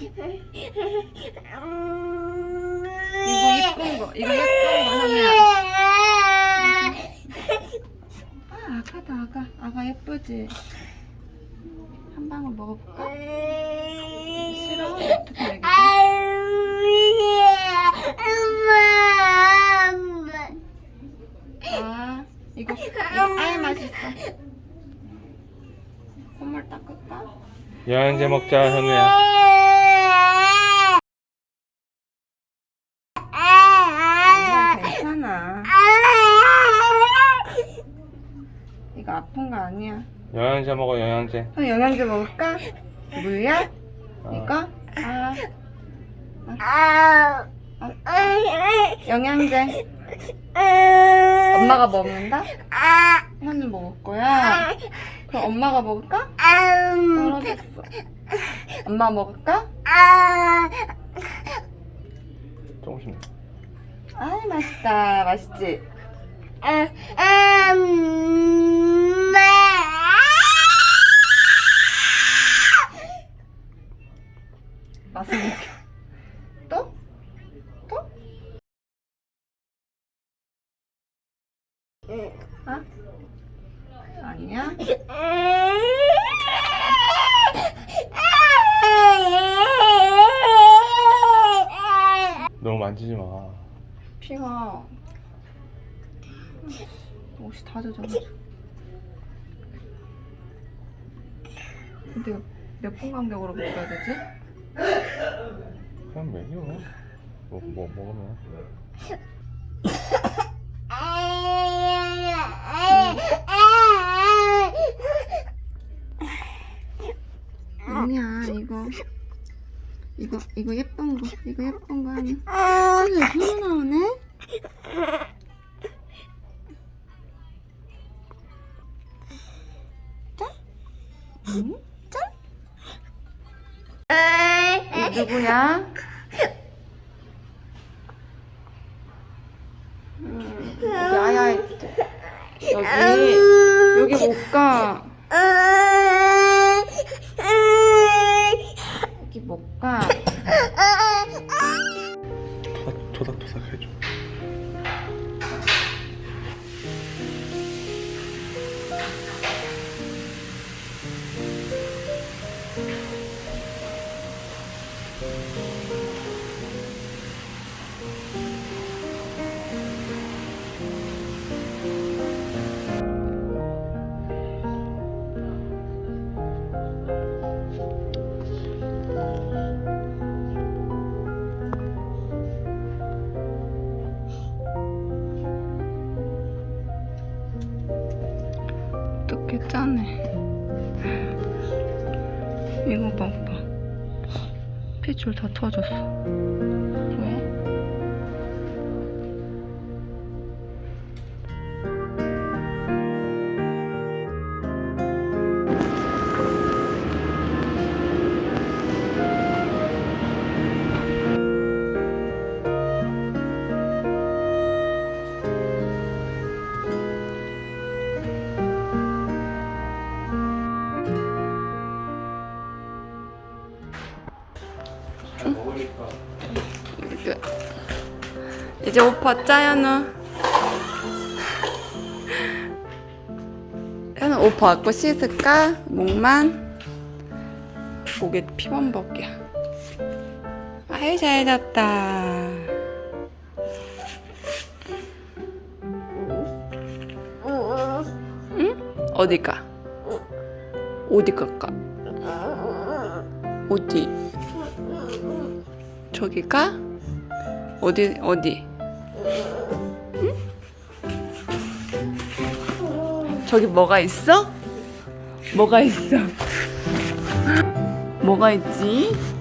이거 예쁜 거. 이거 예쁜 거 현우야. 아 아가다 아가. 아가 예쁘지. 한 방울 먹어볼까? 싫어? 어떻게 먹이지? 아 이거 이거 아예 맛있어. 콧물 닦을까? 영양제 먹자 현우야 아니야 괜찮아. 이거 아픈 거 아니야. 영양제 먹어 영양제 어, 영양제 먹을까? 물약? 이거? 아, 영양제. 엄마가 먹는다? 현우 먹을 거야? 그럼 엄마가 먹을까? 떨어졌어. 엄마 먹을까? 조금씩 아 맛있다. 맛있지? 맛 너무 만지지 마. 피가. 옷이 다 젖어가지고 근데 몇 분 간격으로 먹어야 되지? 그냥 먹여. 뭐, 뭐 먹으면 아니야 이거 이거 이거 예쁜 거 이거 예쁜 거 아니 아 이거 손 나오네 짠? 응? 짠? 이거 누구야? 음, 여기 아야 여기 여기 못 가 토닥 토닥 해줘 어떻게 짜네. 이거 봐봐. 핏줄 다 터졌어. 왜? 이렇게. 이제 옷 벗자 현우. 옷 벗고 씻을까? 목만. 목에 피번 벗기야. 아유 잘 잤다. 응? 어디 가? 어디 갈까? 어디? 저기 가? 어디 어디? 응? 저기 뭐가 있어? 뭐가 있어? 뭐가 있지?